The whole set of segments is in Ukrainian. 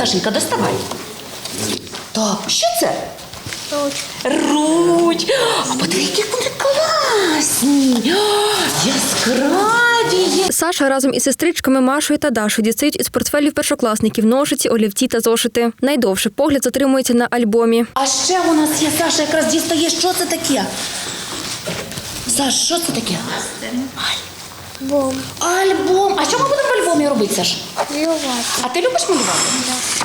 Сашенька, доставай. Так, що це? Руть. А подиви, які вони класні. Яскраві. є. Саша разом із сестричками Машою та Дашою дістають із портфелів першокласників ножиці, олівці та зошити. Найдовше погляд затримується на альбомі. А ще у нас є Саша якраз дістає. Що це таке? Саш, що це таке? Бом. Альбом. А що ми будемо в альбомі робити, Саш? Плювати. А ти любиш малювати?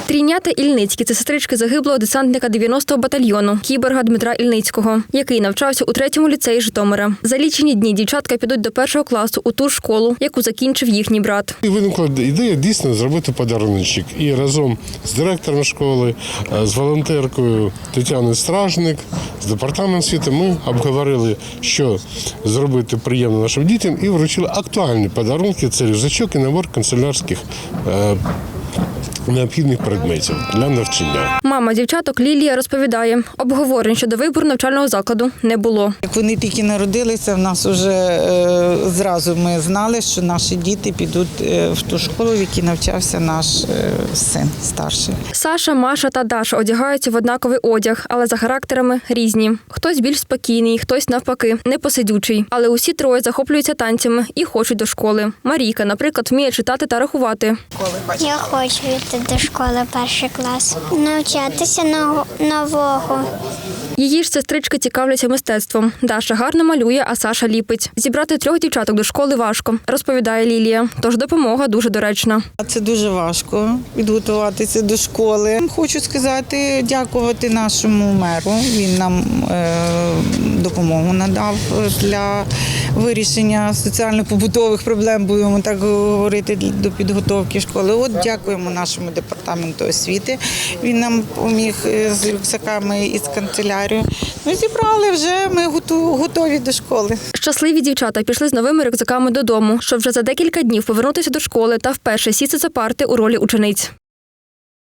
Трійнята Ільницькі це сестрички загиблого десантника 90-го батальйону кіберга Дмитра Ільницького, який навчався у третьому ліцеї Житомира. За лічені дні дівчатка підуть до першого класу у ту школу, яку закінчив їхній брат. І виникла ідея дійсно зробити подаруночок. І разом з директором школи, е, з волонтеркою Тетяною Стражник, з департаментом освіти ми обговорили, що зробити приємно нашим дітям, і вручили актуальні подарунки. Це рюкзачок і набор канцелярських е, необхідних предметів для навчання. Мама дівчаток Лілія розповідає, обговорень щодо вибору навчального закладу не було. Як вони тільки народилися, в нас вже е, зразу ми знали, що наші діти підуть е, в ту школу, в якій навчався наш е, син старший. Саша, Маша та Даша одягаються в однаковий одяг, але за характерами різні. Хтось більш спокійний, хтось навпаки, непосидючий. Але усі троє захоплюються танцями і хочуть до школи. Марійка, наприклад, вміє читати та рахувати. Я хочу йти до школи перший клас. Навчатися нового- нового. Її ж сестрички цікавляться мистецтвом. Даша гарно малює, а Саша ліпить. Зібрати трьох дівчаток до школи важко, розповідає Лілія. Тож допомога дуже доречна. Це дуже важко підготуватися до школи. Хочу сказати, дякувати нашому меру. Він нам е, допомогу надав для вирішення соціально-побутових проблем, будемо так говорити, до підготовки школи. От дякуємо нашому департаменту освіти. Він нам поміг е, з рюкзаками і з канцелярією. Ми зібрали вже. Ми готу- готові до школи. Щасливі дівчата пішли з новими рюкзаками додому, щоб вже за декілька днів повернутися до школи та вперше сісти за парти у ролі учениць.